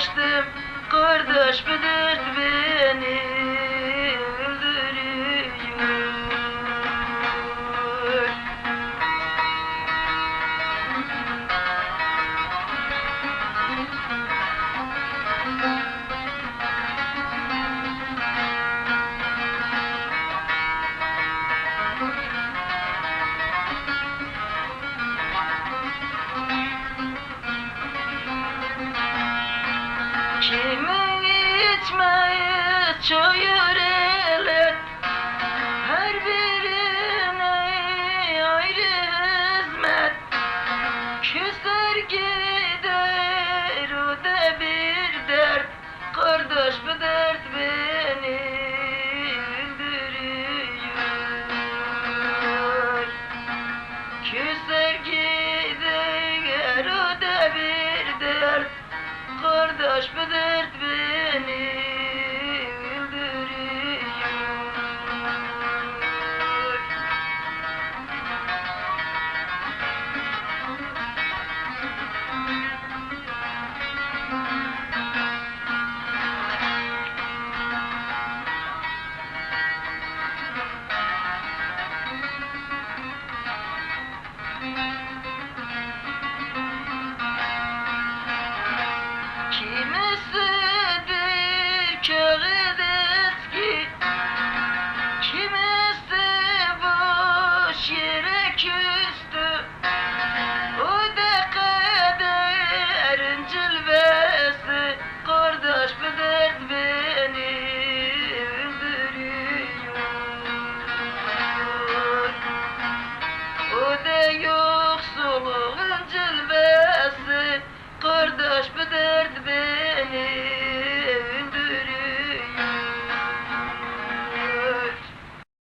Açtım kardeş belirli show you Kiss